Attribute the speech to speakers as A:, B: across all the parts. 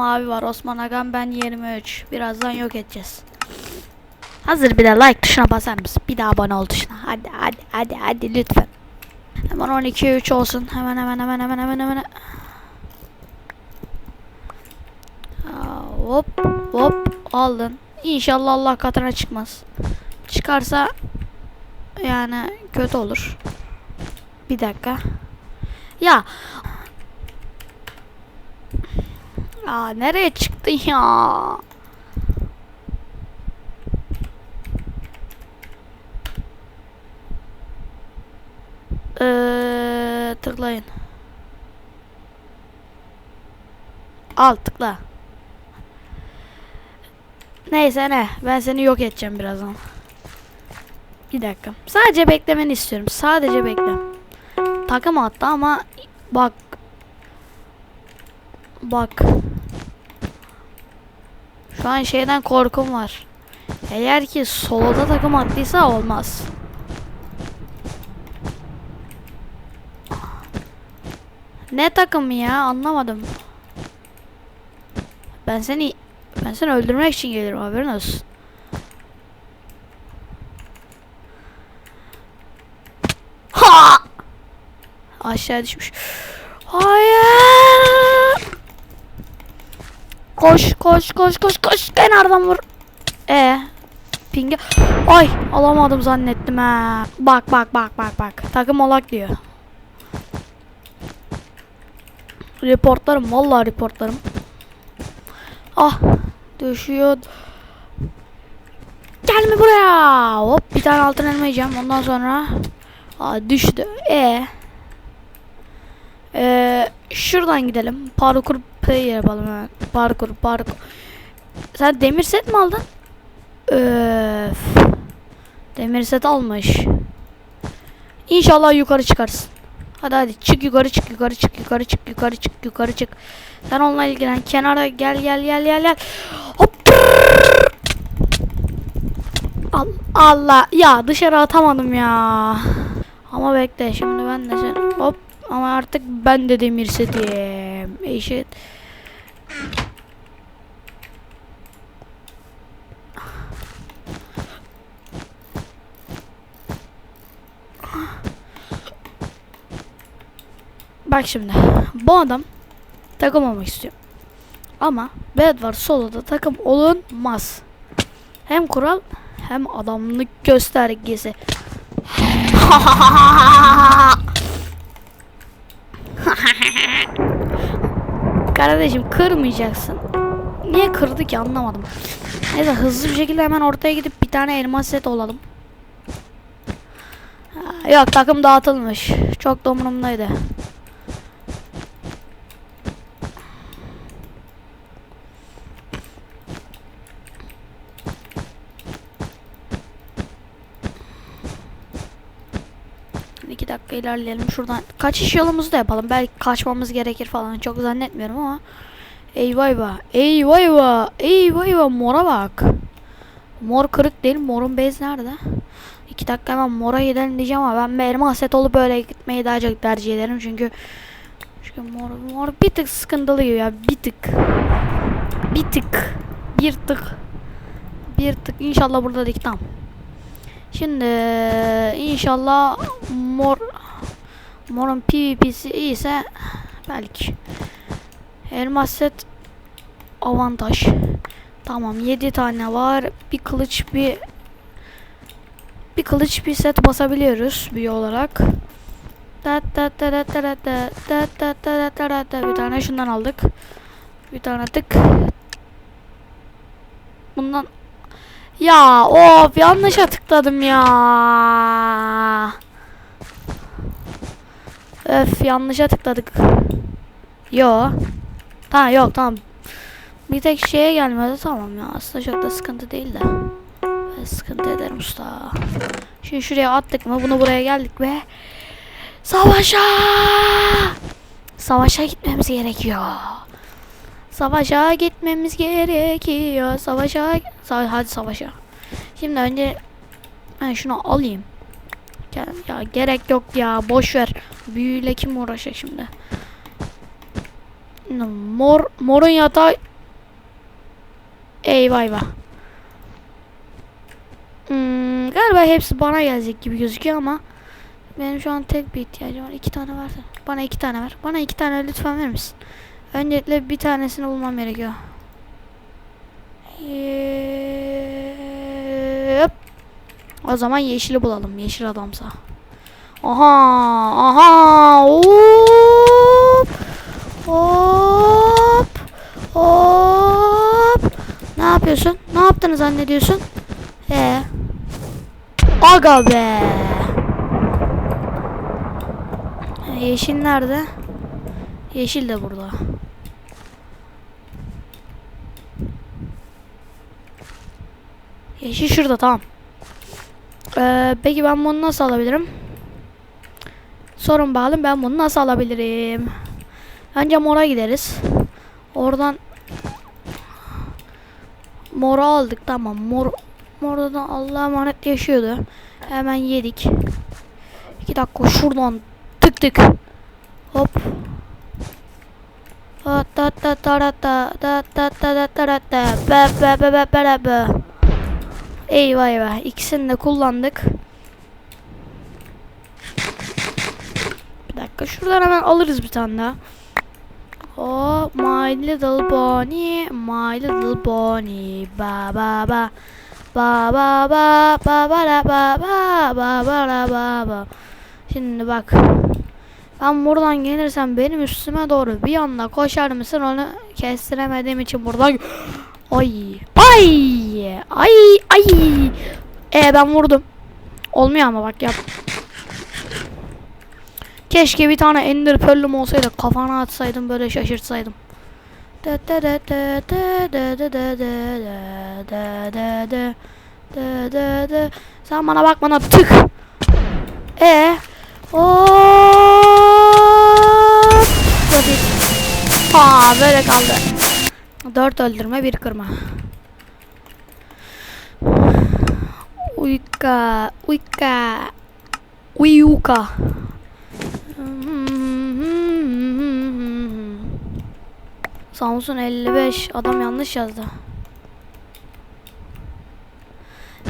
A: mavi var. Osman Agam ben 23. Birazdan yok edeceğiz. Hazır bir de like tuşuna basar mısın? Bir daha abone ol tuşuna. Hadi hadi hadi hadi lütfen. Hemen 12 3 olsun. Hemen hemen hemen hemen hemen hemen. Hop hop aldın. İnşallah Allah katına çıkmaz. Çıkarsa yani kötü olur. Bir dakika. Ya. Aa nereye çıktın ya? Ee, tıklayın. Al tıkla. Neyse ne. Ben seni yok edeceğim birazdan. Bir dakika. Sadece beklemeni istiyorum. Sadece bekle. Takım attı ama bak. Bak. Şu an şeyden korkum var. Eğer ki soloda takım attıysa olmaz. Ne takımı ya anlamadım. Ben seni ben seni öldürmek için gelirim haberin olsun. Ha! Aşağı düşmüş. Hayır. Koş koş koş koş koş kenardan vur. E pinge. Ay alamadım zannettim ha. Bak bak bak bak bak. Takım olak diyor. Reportlarım vallahi reportlarım. Ah düşüyor. Gelme buraya. Hop bir tane altın elma. Ondan sonra Aa, düştü. E ee, şuradan gidelim. Parkur player yapalım hemen. Parkur parkur. Sen demir set mi aldın? Öf. Demir set almış. İnşallah yukarı çıkarsın. Hadi hadi çık yukarı çık yukarı çık yukarı çık yukarı çık yukarı çık. Sen onunla ilgilen. Kenara gel gel gel gel gel. Hop. Al, Allah ya dışarı atamadım ya. Ama bekle şimdi ben de sen hop ama artık ben de demir setiyim. Eşit. Bak şimdi bu adam takım olmak istiyor. Ama Bedwars soloda takım olunmaz. Hem kural hem adamlık göstergesi. Kardeşim kırmayacaksın. Niye kırdı ki anlamadım. Neyse hızlı bir şekilde hemen ortaya gidip bir tane elmas set olalım. Yok takım dağıtılmış. Çok da umurumdaydı. İki dakika ilerleyelim şuradan. Kaçış yolumuzu da yapalım. Belki kaçmamız gerekir falan. Çok zannetmiyorum ama. Eyvah eyvah. Eyvah eyvah. Eyvah eyvah. Mora bak. Mor kırık değil. Morun bez nerede? İki dakika hemen mora gidelim diyeceğim ama ben bir elma set olup böyle gitmeyi daha çok tercih ederim. Çünkü çünkü mor, mor bir tık sıkıntılı ya. Bir tık. Bir tık. Bir tık. Bir tık. İnşallah burada dik tam. Şimdi inşallah mor Morun PvP'si iyiyse belki. Elmas set avantaj. Tamam 7 tane var. Bir kılıç bir bir kılıç bir set basabiliyoruz büyü olarak. Bir tane şundan aldık. Bir tane tık. Bundan ya of yanlışa tıkladım ya. Öf yanlışa tıkladık. Yo. Tamam yok tamam. Bir tek şeye gelmedi tamam ya. Aslında çok da sıkıntı değil de. Ben sıkıntı ederim usta. Şimdi şuraya attık mı bunu buraya geldik ve savaşa savaşa gitmemiz gerekiyor. Savaşa gitmemiz gerekiyor. Savaşa Sa- hadi savaşa. Şimdi önce ben şunu alayım. Ya, ya gerek yok ya boş ver. Büyüyle kim uğraşacak şimdi? Mor morun yatağı Eyvah eyvah. Hmm, galiba hepsi bana gelecek gibi gözüküyor ama benim şu an tek bir ihtiyacım var. İki tane varsa. Bana iki tane ver. Bana iki tane lütfen verir misin? Öncelikle bir tanesini bulmam gerekiyor. Yep. O zaman yeşili bulalım. Yeşil adamsa. Aha, aha, hop, hop, hop. Ne yapıyorsun? Ne yaptığını zannediyorsun? Ee. Aga be. Yeşil nerede? Yeşil de burada. Yeşil şurada tamam. Ee, peki ben bunu nasıl alabilirim? Sorun bakalım ben bunu nasıl alabilirim? Önce mora gideriz. Oradan mora aldık tamam. Mor morda da Allah'a emanet yaşıyordu. Hemen yedik. İki dakika şuradan tık tık. Hop. Ta ta ta ta ta ta ta ta ta ta ta be be be be be be. Eyvah eyvah. İkisini de kullandık. Bir dakika. Şuradan hemen alırız bir tane daha. Oh my little pony, my little pony, ba ba ba. Ba ba ba ba ba la ba ba ba ba la ba ba. Şimdi bak. Ben buradan gelirsem benim üstüme doğru bir anda koşar mısın onu kestiremediğim için buradan Ay. Ay. Ay. Ay. E ben vurdum. Olmuyor ama bak yap. Keşke bir tane ender pearl'üm olsaydı kafana atsaydım böyle şaşırtsaydım. Sen bana bak bana tık. E ee, o Ha böyle kaldı. Dört öldürme bir kırma. Uyka, uyka, uyuka. Samsun 55 adam yanlış yazdı.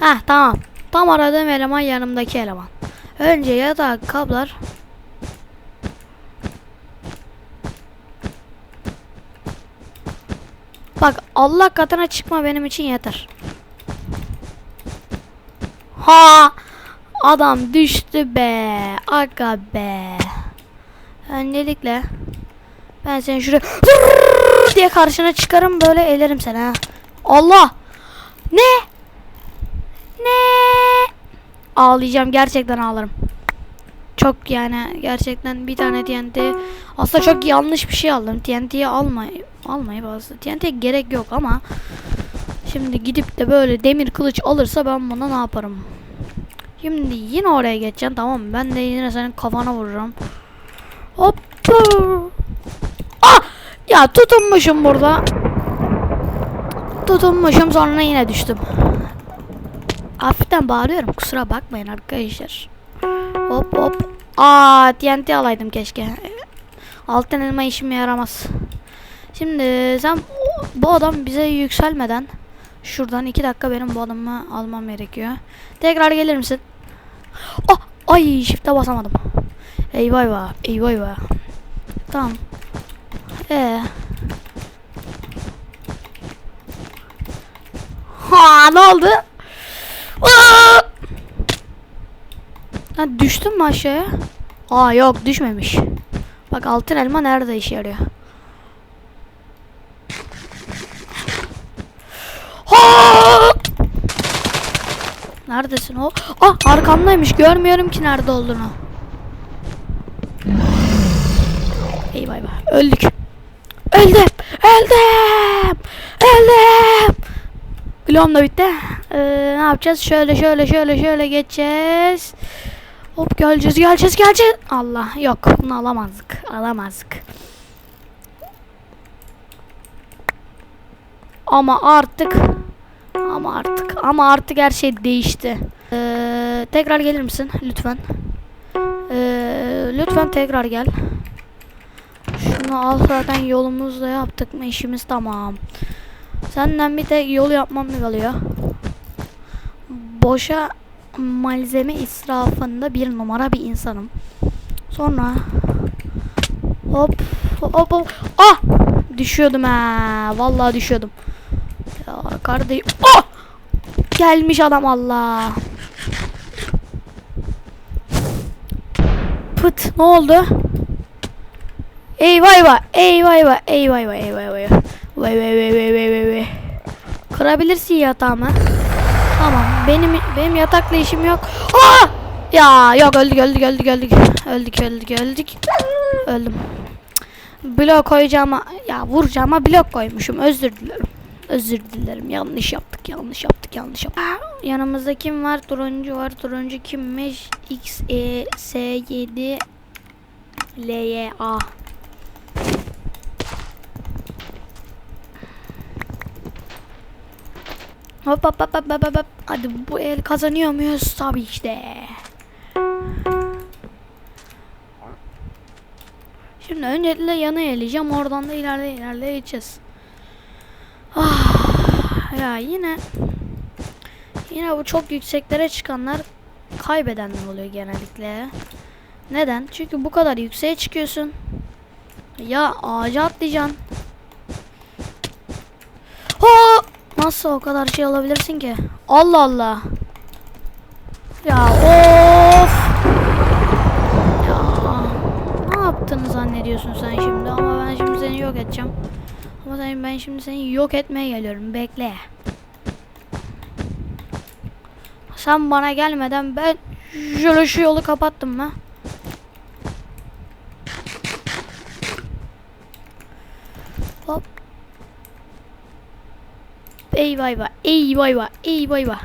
A: Heh tamam. Tam aradığım eleman yanımdaki eleman. Önce yatağı kaplar. Bak Allah katına çıkma benim için yeter. Ha! Adam düştü be. Aga be. Öncelikle ben seni şuraya diye karşına çıkarım böyle elerim seni. Allah! Ne? Ne? Ağlayacağım gerçekten ağlarım. Çok yani gerçekten bir tane TNT aslında çok yanlış bir şey aldım. TNT'yi almayı almayı aslında TNT'ye gerek yok ama şimdi gidip de böyle demir kılıç alırsa ben buna ne yaparım? Şimdi yine oraya geçeceğim tamam mı? Ben de yine senin kafana vururum. Hop. Ah! Ya tutunmuşum burada. Tutunmuşum sonra yine düştüm. Hafiften bağırıyorum kusura bakmayın arkadaşlar. Hop hop. Aa TNT alaydım keşke. Altın elma işime yaramaz. Şimdi sen bu adam bize yükselmeden şuradan iki dakika benim bu adamı almam gerekiyor. Tekrar gelir misin? Ah, ay shift'e basamadım. Eyvah eyvah. Eyvah eyvah. Tamam. Ee. Ha ne oldu? Aa! Ha düştün mü aşağıya? Aa yok düşmemiş. Bak altın elma nerede işe yarıyor? Neredesin o? Ah arkamdaymış. Görmüyorum ki nerede olduğunu. Eyvah eyvah. Öldük. Öldüm. Öldüm. Öldüm. Gloom da bitti. Ee, ne yapacağız? Şöyle şöyle şöyle şöyle geçeceğiz. Hop geleceğiz geleceğiz geleceğiz. Allah yok bunu alamazdık. Alamazdık. Ama artık ama artık ama artık her şey değişti. Ee, tekrar gelir misin lütfen? Ee, lütfen tekrar gel. Şunu al zaten yolumuzda yaptık mı işimiz tamam. Senden bir tek yol yapmam mı kalıyor? Boşa malzeme israfında bir numara bir insanım. Sonra hop hop hop ah düşüyordum ha vallahi düşüyordum. Ya kardeşim ah gelmiş adam Allah. Pıt ne oldu? Eyvah eyvah eyvah eyvah eyvah eyvah eyvah eyvah vay vay vay vay Kırabilirsin yatağımı Tamam. Benim benim yatakla işim yok. Aa! Ya yok öldük öldük öldük öldük. Öldük öldük öldük. Öldüm. Blok koyacağıma Ya vuracağıma blok koymuşum. Özür dilerim. Özür dilerim. Yanlış yaptık yanlış yaptık yanlış yaptık. Aa, Yanımızda kim var? Turuncu var. Turuncu kimmiş? X E S 7 L Y A Hop hop hop hop hop hop. Hadi bu el kazanıyor muyuz? Tabii işte. Şimdi öncelikle yana eleyeceğim. Oradan da ileride ileride gideceğiz. Ah, ya yine yine bu çok yükseklere çıkanlar kaybedenler oluyor genellikle. Neden? Çünkü bu kadar yükseğe çıkıyorsun. Ya ağaca atlayacaksın. Nasıl o kadar şey alabilirsin ki? Allah Allah. Ya of. Ya ne yaptığını zannediyorsun sen şimdi? Ama ben şimdi seni yok edeceğim. Ama sen, ben şimdi seni yok etmeye geliyorum. Bekle. Sen bana gelmeden ben şu yolu kapattım mı? Hop. Ey vay vay, ey vay vay, ey vay vay.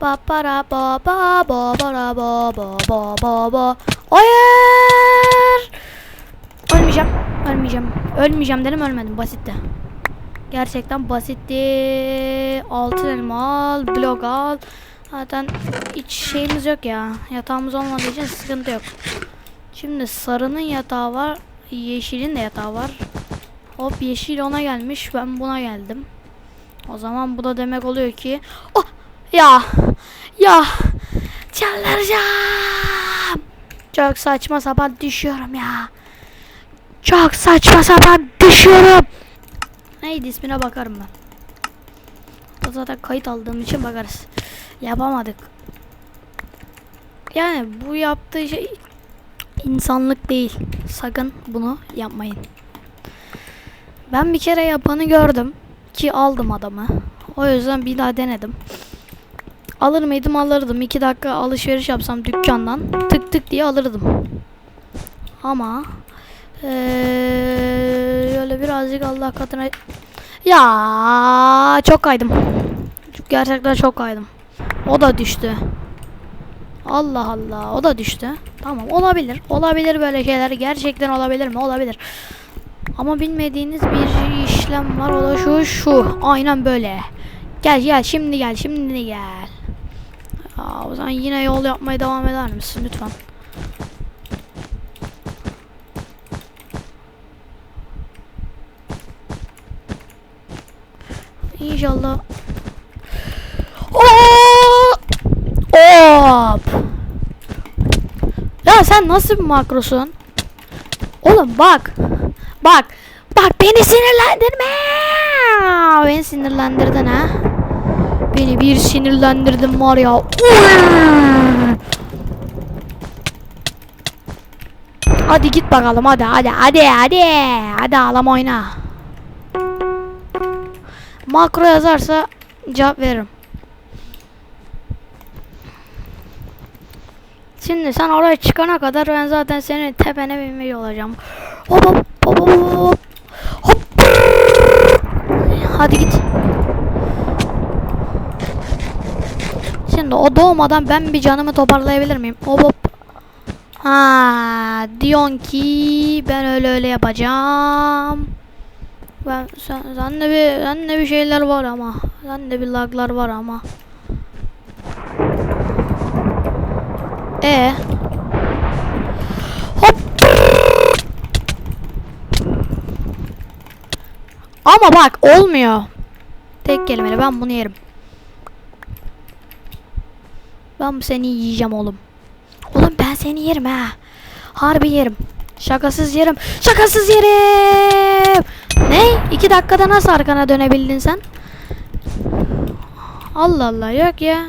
A: Ba ba ba ba para ba ba ba ba ba. Hayır! Ölmeyeceğim, ölmeyeceğim. Ölmeyeceğim dedim ölmedim basitti. Gerçekten basitti. Altın elma al, blok al. Zaten hiç şeyimiz yok ya. Yatağımız olmadığı için sıkıntı yok. Şimdi sarının yatağı var. Yeşilin de yatağı var. Hop yeşil ona gelmiş. Ben buna geldim. O zaman bu da demek oluyor ki oh ya ya çıldıracağım. Çok saçma sapan düşüyorum ya. Çok saçma sapan düşüyorum. Neydi ismine bakarım ben. O zaten kayıt aldığım için bakarız. Yapamadık. Yani bu yaptığı şey insanlık değil. Sakın bunu yapmayın. Ben bir kere yapanı gördüm ki aldım adamı. O yüzden bir daha denedim. Alır mıydım alırdım. 2 dakika alışveriş yapsam dükkandan tık tık diye alırdım. Ama ee, öyle birazcık Allah katına ya çok kaydım. Gerçekten çok kaydım. O da düştü. Allah Allah o da düştü. Tamam olabilir. Olabilir böyle şeyler. Gerçekten olabilir mi? Olabilir. Ama bilmediğiniz bir işlem var o da şu şu. Aynen böyle. Gel gel şimdi gel şimdi gel. Aa, o zaman yine yol yapmaya devam eder misin lütfen? İnşallah. Oo! Hop. Ya sen nasıl bir makrosun? Oğlum bak. Bak beni sinirlendirme. Beni sinirlendirdin ha. Beni bir sinirlendirdin var ya. Hadi git bakalım hadi hadi hadi hadi. Hadi ağlama oyna. Makro yazarsa cevap veririm. Şimdi sen oraya çıkana kadar ben zaten senin tepene binmiş olacağım. Hop hop hop hop hop. Hop. Hadi git. Şimdi o doğmadan ben bir canımı toparlayabilir miyim? Hop hop. Ha, diyorsun ki ben öyle öyle yapacağım. Ben sen, sende bir sende bir şeyler var ama. Sende bir laglar var ama. E Hop. Ama bak olmuyor. Tek kelimeyle ben bunu yerim. Ben seni yiyeceğim oğlum. Oğlum ben seni yerim ha. Harbi yerim. Şakasız yerim. Şakasız yerim. Ne? İki dakikada nasıl arkana dönebildin sen? Allah Allah yok ya.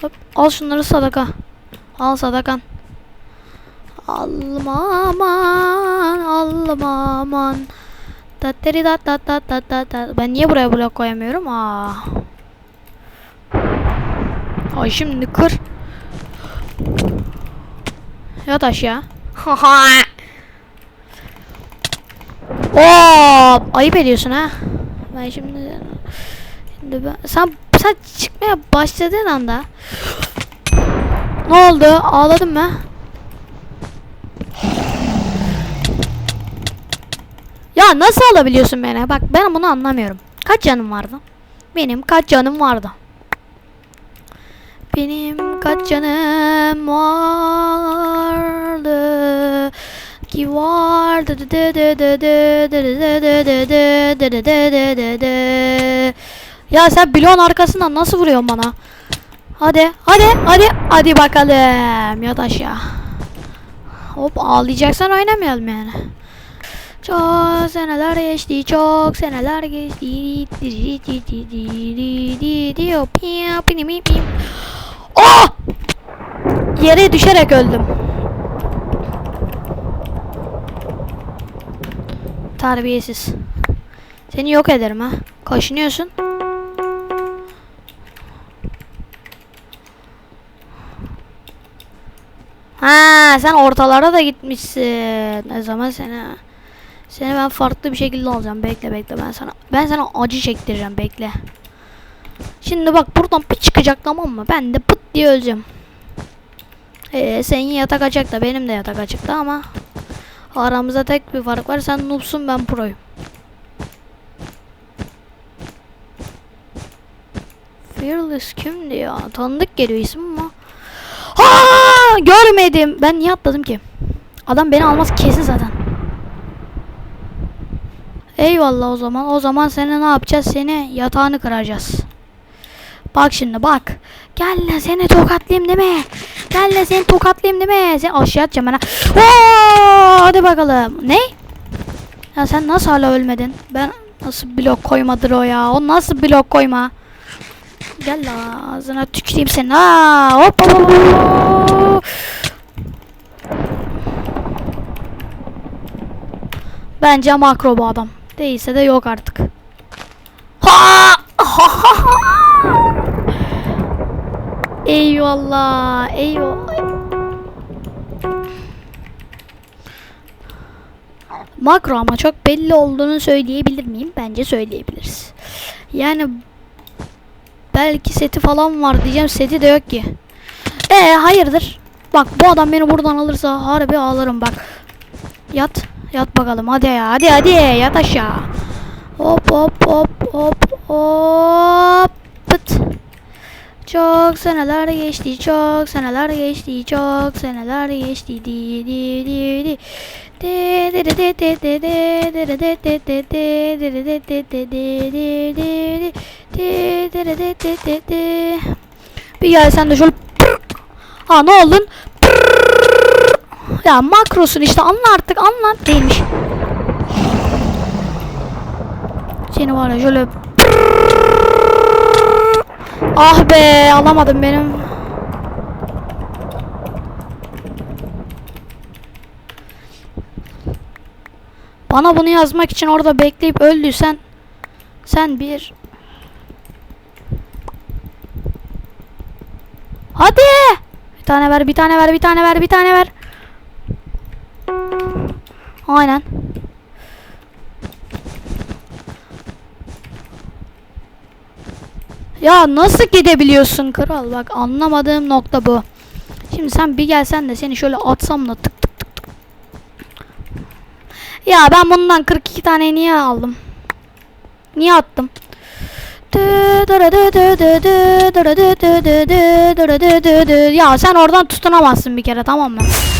A: Hop, al şunları sadaka. Al sadakan. Allah'ım aman. Allah'ım aman. Tatteri tat tat tat tat tat tat. Ben niye buraya blok koyamıyorum? Aa. Ay şimdi kır. Yat aşağı. Oo, ayıp ediyorsun ha. Ben şimdi şimdi ben, sen sen çıkmaya başladığın anda ne oldu? Ağladın mı? Ya nasıl alabiliyorsun beni? Bak ben bunu anlamıyorum. Kaç canım vardı? Benim kaç canım vardı? Benim kaç canım vardı ki vardı de de de de de de de de de de de de de de de de de Ya sen bloğun arkasından nasıl vuruyorsun bana? Hadi hadi hadi hadi bakalım yat aşağı. Hop ağlayacaksan oynamayalım yani. Çok seneler geçti, çok seneler geçti. Di- di- di- di- di- di- di- di- o piya, pini mi pim. Oh! Yere düşerek öldüm. Terbiyesiz. Seni yok ederim ha. Kaşınıyorsun. Ha sen ortalara da gitmişsin. Ne zaman seni seni ben farklı bir şekilde alacağım. Bekle bekle ben sana ben sana acı çektireceğim bekle. Şimdi bak buradan bir çıkacak tamam mı? Ben de pıt diye öleceğim. Ee, senin yatak açık da benim de yatak açıktı ama aramızda tek bir fark var. Sen noobsun ben proyum. Fearless kimdi ya? Tanıdık geliyor isim ama. Ha görmedim. Ben niye atladım ki? Adam beni almaz kesin zaten. Eyvallah o zaman. O zaman seni ne yapacağız? Seni yatağını kıracağız. Bak şimdi bak. Gel lan seni tokatlayayım mi? Gel lan seni tokatlayayım mi? Sen aşağı atacağım bana. Hadi bakalım. Ne? Ya sen nasıl hala ölmedin? Ben nasıl blok koymadır o ya? O nasıl blok koyma? Gel la ağzına tüküreyim seni. Hop hop hop, hop. Bence makro bu adam. Değilse de yok artık. Ha! eyvallah, eyvallah. Makro ama çok belli olduğunu söyleyebilir miyim? Bence söyleyebiliriz. Yani belki seti falan var diyeceğim. Seti de yok ki. Ee hayırdır? Bak bu adam beni buradan alırsa harbi ağlarım bak. Yat. Yat bakalım hadi hadi hadi yat aşağı. Hop hop hop hop hop. Pıt. Çok seneler geçti, çok seneler geçti, çok seneler geçti. Di di di di. Bir gel sen de şöyle Ha ne oldun? Ya makrosun işte anla artık anla değilmiş. Seni var ya şöyle Ah be alamadım benim. Bana bunu yazmak için orada bekleyip öldüysen sen bir Hadi! Bir tane ver, bir tane ver, bir tane ver, bir tane ver. Aynen. Ya nasıl gidebiliyorsun kral? Bak anlamadığım nokta bu. Şimdi sen bir gelsen de seni şöyle atsam da tık tık tık tık. Ya ben bundan 42 tane niye aldım? Niye attım? Ya sen oradan tutunamazsın bir kere tamam mı?